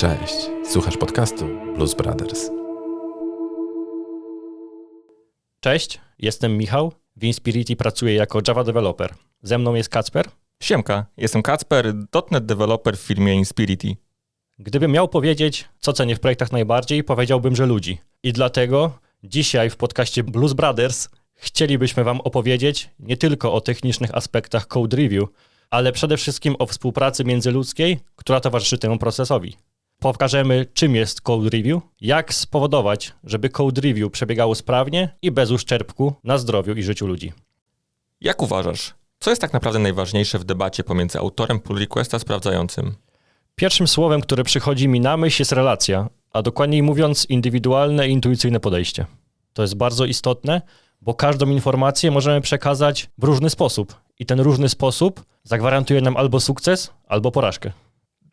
Cześć, słuchasz podcastu Blues Brothers. Cześć, jestem Michał. W Inspirity pracuję jako Java developer. Ze mną jest Kacper. Siemka, jestem Kacper, .NET developer w firmie Inspirity. Gdybym miał powiedzieć, co cenię w projektach najbardziej, powiedziałbym, że ludzi. I dlatego dzisiaj w podcaście Blues Brothers chcielibyśmy Wam opowiedzieć nie tylko o technicznych aspektach code review, ale przede wszystkim o współpracy międzyludzkiej, która towarzyszy temu procesowi. Pokażemy, czym jest code review, jak spowodować, żeby code review przebiegało sprawnie i bez uszczerbku na zdrowiu i życiu ludzi. Jak uważasz, co jest tak naprawdę najważniejsze w debacie pomiędzy autorem pull requesta a sprawdzającym? Pierwszym słowem, które przychodzi mi na myśl jest relacja, a dokładniej mówiąc indywidualne i intuicyjne podejście. To jest bardzo istotne, bo każdą informację możemy przekazać w różny sposób i ten różny sposób zagwarantuje nam albo sukces, albo porażkę.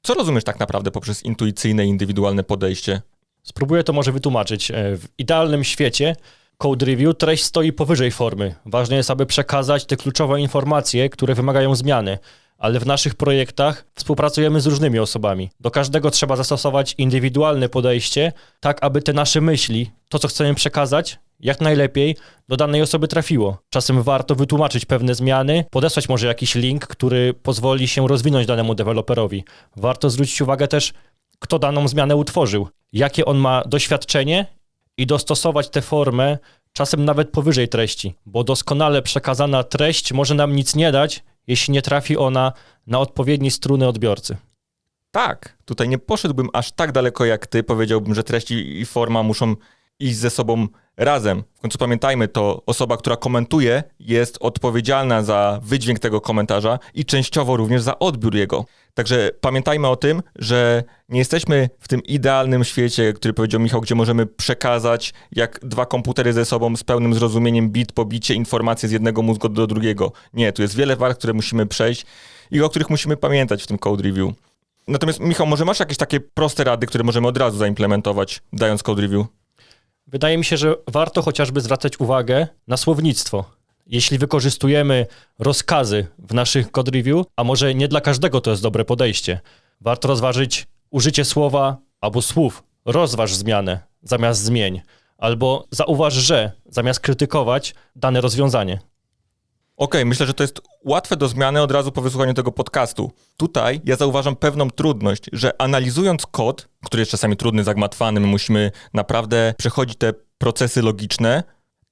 Co rozumiesz tak naprawdę poprzez intuicyjne, indywidualne podejście? Spróbuję to może wytłumaczyć. E, W idealnym świecie code review treść stoi powyżej formy. Ważne jest, aby przekazać te kluczowe informacje, które wymagają zmiany. Ale w naszych projektach współpracujemy z różnymi osobami. Do każdego trzeba zastosować indywidualne podejście, tak aby te nasze myśli, to co chcemy przekazać, jak najlepiej do danej osoby trafiło. Czasem warto wytłumaczyć pewne zmiany, podesłać może jakiś link, który pozwoli się rozwinąć danemu deweloperowi. Warto zwrócić uwagę też, kto daną zmianę utworzył, jakie on ma doświadczenie i dostosować tę formę czasem nawet powyżej treści, bo doskonale przekazana treść może nam nic nie dać, jeśli nie trafi ona na odpowiednie struny odbiorcy. Tak, tutaj nie poszedłbym aż tak daleko jak ty. Powiedziałbym, że treść i forma muszą iść ze sobą razem. W końcu pamiętajmy, to osoba, która komentuje, jest odpowiedzialna za wydźwięk tego komentarza i częściowo również za odbiór jego. Także pamiętajmy o tym, że nie jesteśmy w tym idealnym świecie, który powiedział Michał, gdzie możemy przekazać jak dwa komputery ze sobą z pełnym zrozumieniem bit po bicie informacje z jednego mózgu do drugiego. Nie, tu jest wiele warstw, które musimy przejść i o których musimy pamiętać w tym code review. Natomiast Michał, może masz jakieś takie proste rady, które możemy od razu zaimplementować, dając code review? Wydaje mi się, że warto chociażby zwracać uwagę na słownictwo. Jeśli wykorzystujemy rozkazy w naszych code review, a może nie dla każdego to jest dobre podejście, warto rozważyć użycie słowa albo słów. Rozważ zmianę zamiast zmień, albo zauważ, że zamiast krytykować dane rozwiązanie. Okej, myślę, że to jest łatwe do zmiany od razu po wysłuchaniu tego podcastu. Tutaj ja zauważam pewną trudność, że analizując kod, który jest czasami trudny, zagmatwany, my musimy naprawdę przechodzić te procesy logiczne,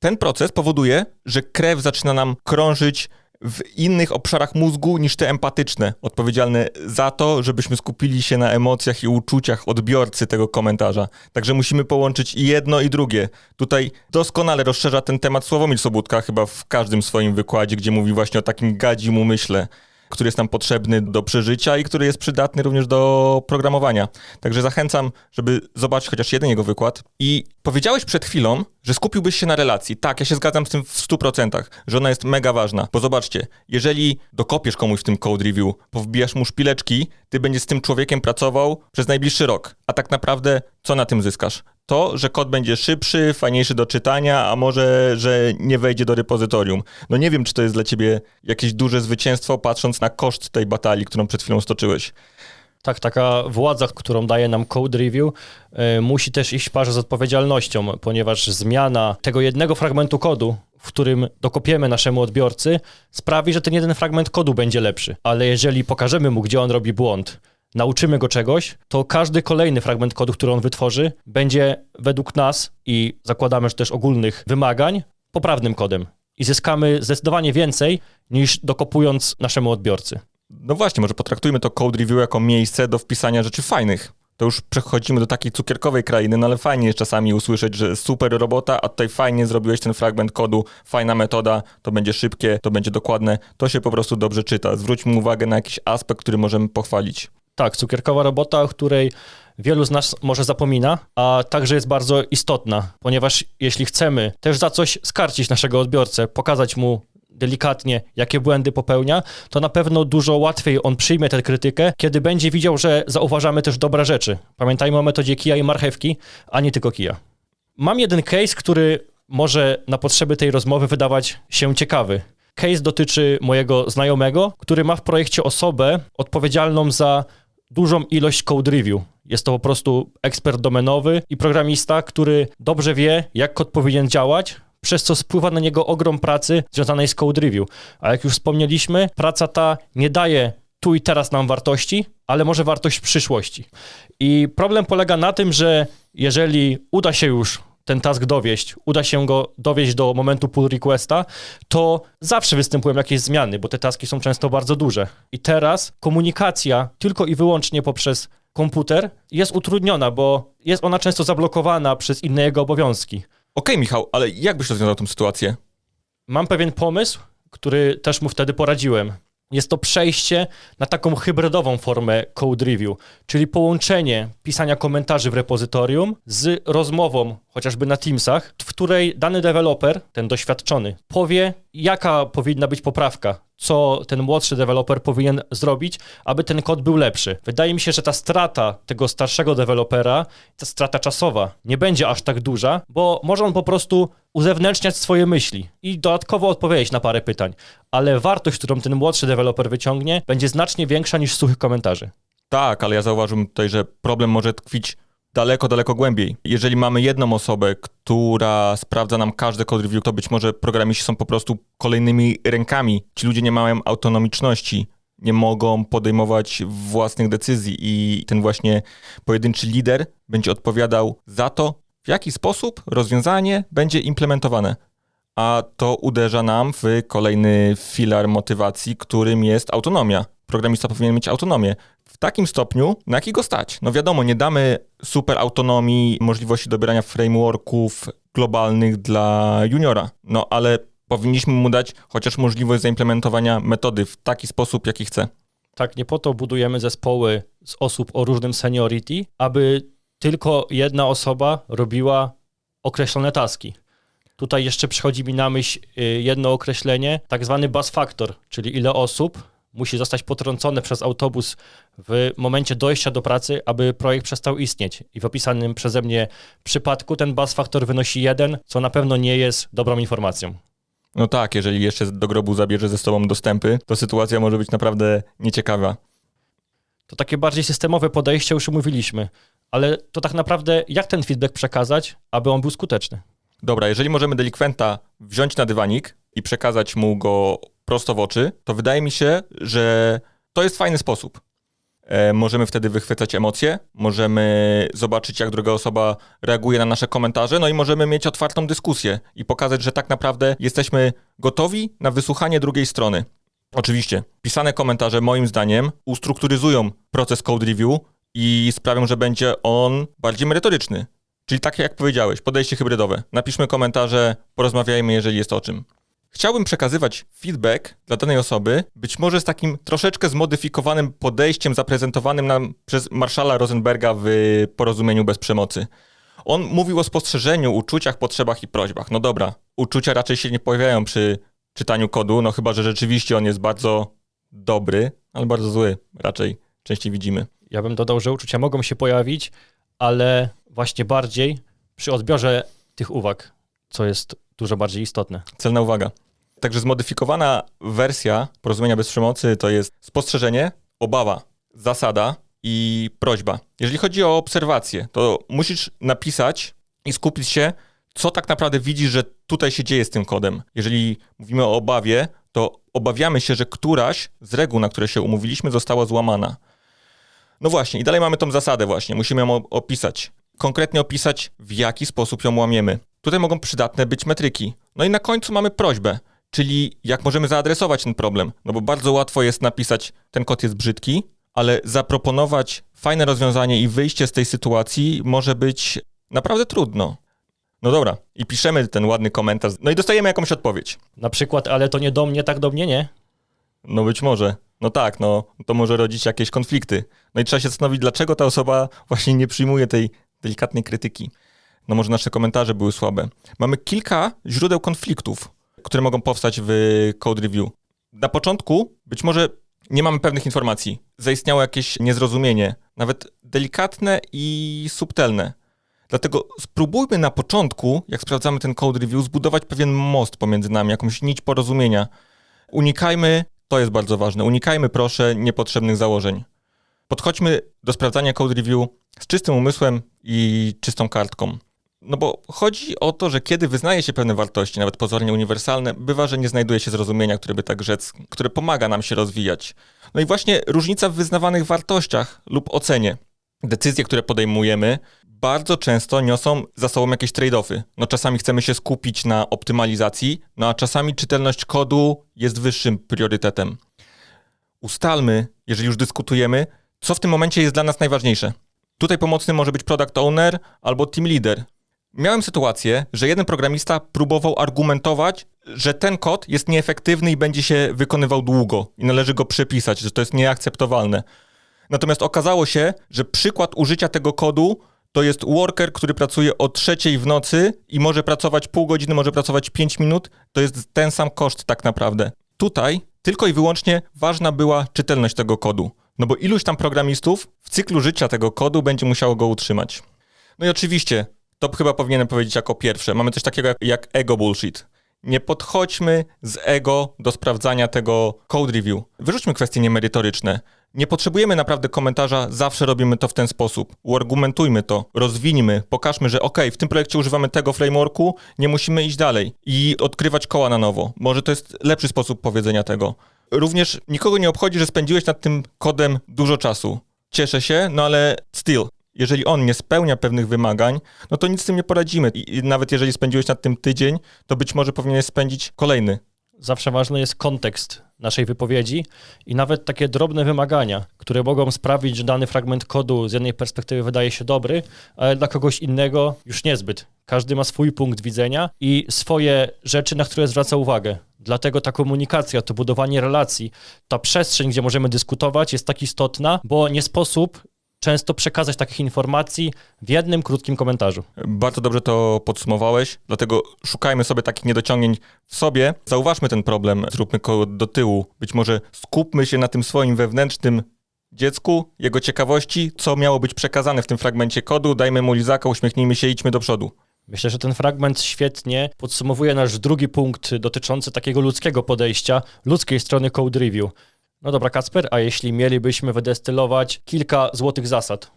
ten proces powoduje, że krew zaczyna nam krążyć w innych obszarach mózgu niż te empatyczne, odpowiedzialne za to, żebyśmy skupili się na emocjach i uczuciach odbiorcy tego komentarza. Także musimy połączyć i jedno i drugie. Tutaj doskonale rozszerza ten temat Sławomir Sobótka chyba w każdym swoim wykładzie, gdzie mówi właśnie o takim gadzim umyśle, który jest nam potrzebny do przeżycia i który jest przydatny również do programowania. Także zachęcam, żeby zobaczyć chociaż jeden jego wykład. I powiedziałeś przed chwilą, że skupiłbyś się na relacji. Tak, ja się zgadzam z tym w 100%, że ona jest mega ważna. Bo zobaczcie, jeżeli dokopiesz komuś w tym code review, powbijasz mu szpileczki, ty będziesz z tym człowiekiem pracował przez najbliższy rok. A tak naprawdę co na tym zyskasz? To, że kod będzie szybszy, fajniejszy do czytania, a może, że nie wejdzie do repozytorium. No nie wiem, czy to jest dla ciebie jakieś duże zwycięstwo, patrząc na koszt tej batalii, którą przed chwilą stoczyłeś. Tak, taka władza, którą daje nam code review, y, musi też iść w parze z odpowiedzialnością, ponieważ zmiana tego jednego fragmentu kodu, w którym dokopiemy naszemu odbiorcy, sprawi, że ten jeden fragment kodu będzie lepszy. Ale jeżeli pokażemy mu, gdzie on robi błąd, nauczymy go czegoś, to każdy kolejny fragment kodu, który on wytworzy, będzie według nas i zakładamy, że też ogólnych wymagań, poprawnym kodem. I zyskamy zdecydowanie więcej niż dokopując naszemu odbiorcy. No właśnie, może potraktujmy to code review jako miejsce do wpisania rzeczy fajnych. To już przechodzimy do takiej cukierkowej krainy, no ale fajnie jest czasami usłyszeć, że super robota, a tutaj fajnie zrobiłeś ten fragment kodu, fajna metoda, to będzie szybkie, to będzie dokładne, to się po prostu dobrze czyta. Zwróćmy uwagę na jakiś aspekt, który możemy pochwalić. Tak, cukierkowa robota, o której wielu z nas może zapomina, a także jest bardzo istotna, ponieważ jeśli chcemy też za coś skarcić naszego odbiorcę, pokazać mu delikatnie, jakie błędy popełnia, to na pewno dużo łatwiej on przyjmie tę krytykę, kiedy będzie widział, że zauważamy też dobre rzeczy. Pamiętajmy o metodzie kija i marchewki, a nie tylko kija. Mam jeden case, który może na potrzeby tej rozmowy wydawać się ciekawy. Case dotyczy mojego znajomego, który ma w projekcie osobę odpowiedzialną za dużą ilość code review. Jest to po prostu ekspert domenowy i programista, który dobrze wie, jak kod powinien działać, przez co spływa na niego ogrom pracy związanej z code review. A jak już wspomnieliśmy, praca ta nie daje tu i teraz nam wartości, ale może wartość w przyszłości. I problem polega na tym, że jeżeli uda się już ten task dowieść, uda się go dowieść do momentu pull requesta, to zawsze występują jakieś zmiany, bo te taski są często bardzo duże. I teraz komunikacja tylko i wyłącznie poprzez komputer jest utrudniona, bo jest ona często zablokowana przez inne jego obowiązki. Okej, Michał, ale jak byś rozwiązał tę sytuację? Mam pewien pomysł, który też mu wtedy poradziłem. Jest to przejście na taką hybrydową formę code review, czyli połączenie pisania komentarzy w repozytorium z rozmową, chociażby na Teamsach, w której dany deweloper, ten doświadczony, powie, jaka powinna być poprawka, co ten młodszy deweloper powinien zrobić, aby ten kod był lepszy. Wydaje mi się, że ta strata tego starszego dewelopera, ta strata czasowa, nie będzie aż tak duża, bo może on po prostu uzewnętrzniać swoje myśli i dodatkowo odpowiedzieć na parę pytań, ale wartość, którą ten młodszy deweloper wyciągnie, będzie znacznie większa niż suchych komentarzy. Tak, ale ja zauważyłem tutaj, że problem może tkwić daleko, daleko głębiej. Jeżeli mamy jedną osobę, która sprawdza nam każde code review, to być może programiści są po prostu kolejnymi rękami. Ci ludzie nie mają autonomiczności, nie mogą podejmować własnych decyzji i ten właśnie pojedynczy lider będzie odpowiadał za to, w jaki sposób rozwiązanie będzie implementowane. A to uderza nam w kolejny filar motywacji, którym jest autonomia. Programista powinien mieć autonomię w takim stopniu, na jaki go stać. No wiadomo, nie damy super autonomii, możliwości dobierania frameworków globalnych dla juniora, no ale powinniśmy mu dać chociaż możliwość zaimplementowania metody w taki sposób, jaki chce. Tak, nie po to budujemy zespoły z osób o różnym seniority, aby tylko jedna osoba robiła określone taski. Tutaj jeszcze przychodzi mi na myśl y, jedno określenie, tak zwany bus factor, czyli ile osób musi zostać potrącone przez autobus w momencie dojścia do pracy, aby projekt przestał istnieć. I w opisanym przeze mnie przypadku ten bus factor wynosi jeden, co na pewno nie jest dobrą informacją. No tak, jeżeli jeszcze do grobu zabierze ze sobą dostępy, to sytuacja może być naprawdę nieciekawa. To takie bardziej systemowe podejście już mówiliśmy, ale to tak naprawdę jak ten feedback przekazać, aby on był skuteczny? Dobra, jeżeli możemy delikwenta wziąć na dywanik i przekazać mu go prosto w oczy, to wydaje mi się, że to jest fajny sposób. E, możemy wtedy wychwycać emocje, możemy zobaczyć, jak druga osoba reaguje na nasze komentarze, no i możemy mieć otwartą dyskusję i pokazać, że tak naprawdę jesteśmy gotowi na wysłuchanie drugiej strony. Oczywiście, pisane komentarze moim zdaniem ustrukturyzują proces code review i sprawią, że będzie on bardziej merytoryczny. Czyli tak jak powiedziałeś, podejście hybrydowe. Napiszmy komentarze, porozmawiajmy, jeżeli jest o czym. Chciałbym przekazywać feedback dla danej osoby, być może z takim troszeczkę zmodyfikowanym podejściem zaprezentowanym nam przez Marszala Rosenberga w porozumieniu bez przemocy. On mówił o spostrzeżeniu, uczuciach, potrzebach i prośbach. No dobra, uczucia raczej się nie pojawiają przy czytaniu kodu, no chyba, że rzeczywiście on jest bardzo dobry, ale bardzo zły, raczej częściej widzimy. Ja bym dodał, że uczucia mogą się pojawić, ale właśnie bardziej przy odbiorze tych uwag, co jest dużo bardziej istotne. Celna uwaga. Także zmodyfikowana wersja porozumienia bez przemocy to jest spostrzeżenie, obawa, zasada i prośba. Jeżeli chodzi o obserwację, to musisz napisać i skupić się, co tak naprawdę widzisz, że tutaj się dzieje z tym kodem. Jeżeli mówimy o obawie, to obawiamy się, że któraś z reguł, na które się umówiliśmy, została złamana. No właśnie, i dalej mamy tą zasadę właśnie, musimy ją opisać. Konkretnie opisać, w jaki sposób ją łamiemy. Tutaj mogą przydatne być metryki. No i na końcu mamy prośbę, czyli jak możemy zaadresować ten problem. No bo bardzo łatwo jest napisać, ten kod jest brzydki, ale zaproponować fajne rozwiązanie i wyjście z tej sytuacji może być naprawdę trudno. No dobra, i piszemy ten ładny komentarz, no i dostajemy jakąś odpowiedź. Na przykład, ale to nie do mnie, tak do mnie nie. No być może. No tak, no to może rodzić jakieś konflikty. No i trzeba się zastanowić, dlaczego ta osoba właśnie nie przyjmuje tej delikatnej krytyki. No może nasze komentarze były słabe. Mamy kilka źródeł konfliktów, które mogą powstać w code review. Na początku być może nie mamy pewnych informacji. Zaistniało jakieś niezrozumienie, nawet delikatne i subtelne. Dlatego spróbujmy na początku, jak sprawdzamy ten code review, zbudować pewien most pomiędzy nami, jakąś nić porozumienia. Unikajmy, to jest bardzo ważne, unikajmy proszę niepotrzebnych założeń. Podchodźmy do sprawdzania code review z czystym umysłem i czystą kartką. No bo chodzi o to, że kiedy wyznaje się pewne wartości, nawet pozornie uniwersalne, bywa, że nie znajduje się zrozumienia, które by tak rzec, które pomaga nam się rozwijać. No i właśnie różnica w wyznawanych wartościach lub ocenie. Decyzje, które podejmujemy, bardzo często niosą za sobą jakieś trade-offy. No czasami chcemy się skupić na optymalizacji, no a czasami czytelność kodu jest wyższym priorytetem. Ustalmy, jeżeli już dyskutujemy, co w tym momencie jest dla nas najważniejsze. Tutaj pomocny może być product owner albo team leader. Miałem sytuację, że jeden programista próbował argumentować, że ten kod jest nieefektywny i będzie się wykonywał długo i należy go przepisać, że to jest nieakceptowalne. Natomiast okazało się, że przykład użycia tego kodu to jest worker, który pracuje o trzeciej w nocy i może pracować pół godziny, może pracować 5 minut. To jest ten sam koszt tak naprawdę. Tutaj tylko i wyłącznie ważna była czytelność tego kodu. No bo iluś tam programistów w cyklu życia tego kodu będzie musiało go utrzymać. No i oczywiście, to chyba powinienem powiedzieć jako pierwsze. Mamy coś takiego jak, jak ego bullshit. Nie podchodźmy z ego do sprawdzania tego code review. Wyrzućmy kwestie niemerytoryczne. Nie potrzebujemy naprawdę komentarza, zawsze robimy to w ten sposób. Uargumentujmy to, rozwinijmy, pokażmy, że ok, w tym projekcie używamy tego frameworku, nie musimy iść dalej i odkrywać koła na nowo. Może to jest lepszy sposób powiedzenia tego. Również nikogo nie obchodzi, że spędziłeś nad tym kodem dużo czasu. Cieszę się, no ale still, jeżeli on nie spełnia pewnych wymagań, no to nic z tym nie poradzimy. I, nawet jeżeli spędziłeś nad tym tydzień, to być może powinieneś spędzić kolejny. Zawsze ważny jest kontekst naszej wypowiedzi i nawet takie drobne wymagania, które mogą sprawić, że dany fragment kodu z jednej perspektywy wydaje się dobry, ale dla kogoś innego już niezbyt. Każdy ma swój punkt widzenia i swoje rzeczy, na które zwraca uwagę. Dlatego ta komunikacja, to budowanie relacji, ta przestrzeń, gdzie możemy dyskutować, jest tak istotna, bo nie sposób często przekazać takich informacji w jednym krótkim komentarzu. Bardzo dobrze to podsumowałeś, dlatego szukajmy sobie takich niedociągnięć w sobie, zauważmy ten problem, zróbmy go do tyłu. Być może skupmy się na tym swoim wewnętrznym dziecku, jego ciekawości, co miało być przekazane w tym fragmencie kodu, dajmy mu lizaka, uśmiechnijmy się i idźmy do przodu. Myślę, że ten fragment świetnie podsumowuje nasz drugi punkt dotyczący takiego ludzkiego podejścia, ludzkiej strony code review. No dobra, Kacper, a jeśli mielibyśmy wydestylować kilka złotych zasad?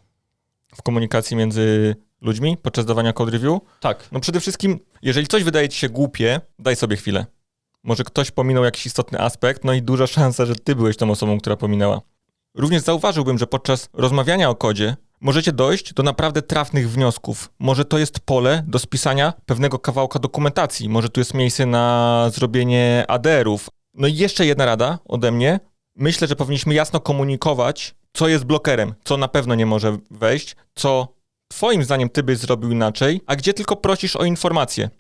W komunikacji między ludźmi podczas dawania code review? Tak, No przede wszystkim, jeżeli coś wydaje ci się głupie, daj sobie chwilę. Może ktoś pominął jakiś istotny aspekt, no i duża szansa, że ty byłeś tą osobą, która pominęła. Również zauważyłbym, że podczas rozmawiania o kodzie możecie dojść do naprawdę trafnych wniosków. Może to jest pole do spisania pewnego kawałka dokumentacji, może tu jest miejsce na zrobienie ADR-ów. No i jeszcze jedna rada ode mnie. Myślę, że powinniśmy jasno komunikować, co jest blokerem, co na pewno nie może wejść, co twoim zdaniem ty byś zrobił inaczej, a gdzie tylko prosisz o informację.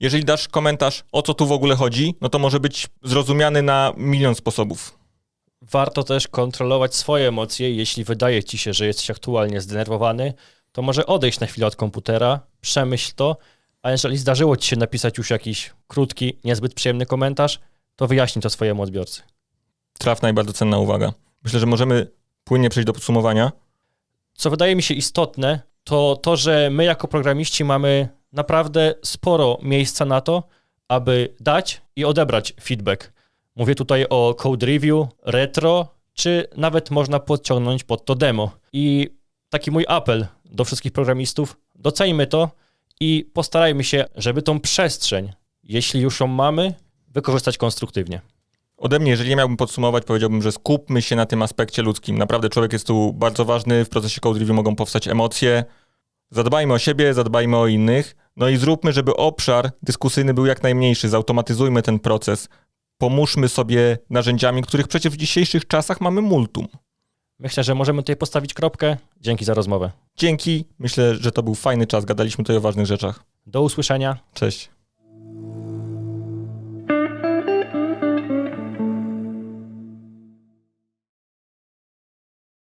Jeżeli dasz komentarz, o co tu w ogóle chodzi, no to może być zrozumiany na milion sposobów. warto też kontrolować swoje emocje. Jeśli wydaje ci się, że jesteś aktualnie zdenerwowany, to może odejść na chwilę od komputera, przemyśl to, a jeżeli zdarzyło ci się napisać już jakiś krótki, niezbyt przyjemny komentarz, to wyjaśnij to swojemu odbiorcy. Trafna i bardzo cenna uwaga. Myślę, że możemy płynnie przejść do podsumowania. Co wydaje mi się istotne, to to, że my jako programiści mamy naprawdę sporo miejsca na to, aby dać i odebrać feedback. Mówię tutaj o code review, retro, czy nawet można podciągnąć pod to demo. I taki mój apel do wszystkich programistów, doceńmy to i postarajmy się, żeby tą przestrzeń, jeśli już ją mamy, wykorzystać konstruktywnie. Ode mnie, jeżeli miałbym podsumować, powiedziałbym, że skupmy się na tym aspekcie ludzkim. Naprawdę człowiek jest tu bardzo ważny, w procesie code review mogą powstać emocje. Zadbajmy o siebie, zadbajmy o innych, no i zróbmy, żeby obszar dyskusyjny był jak najmniejszy, zautomatyzujmy ten proces. Pomóżmy sobie narzędziami, których przecież w dzisiejszych czasach mamy multum. Myślę, że możemy tutaj postawić kropkę. Dzięki za rozmowę. Dzięki, myślę, że to był fajny czas, gadaliśmy tutaj o ważnych rzeczach. Do usłyszenia. Cześć.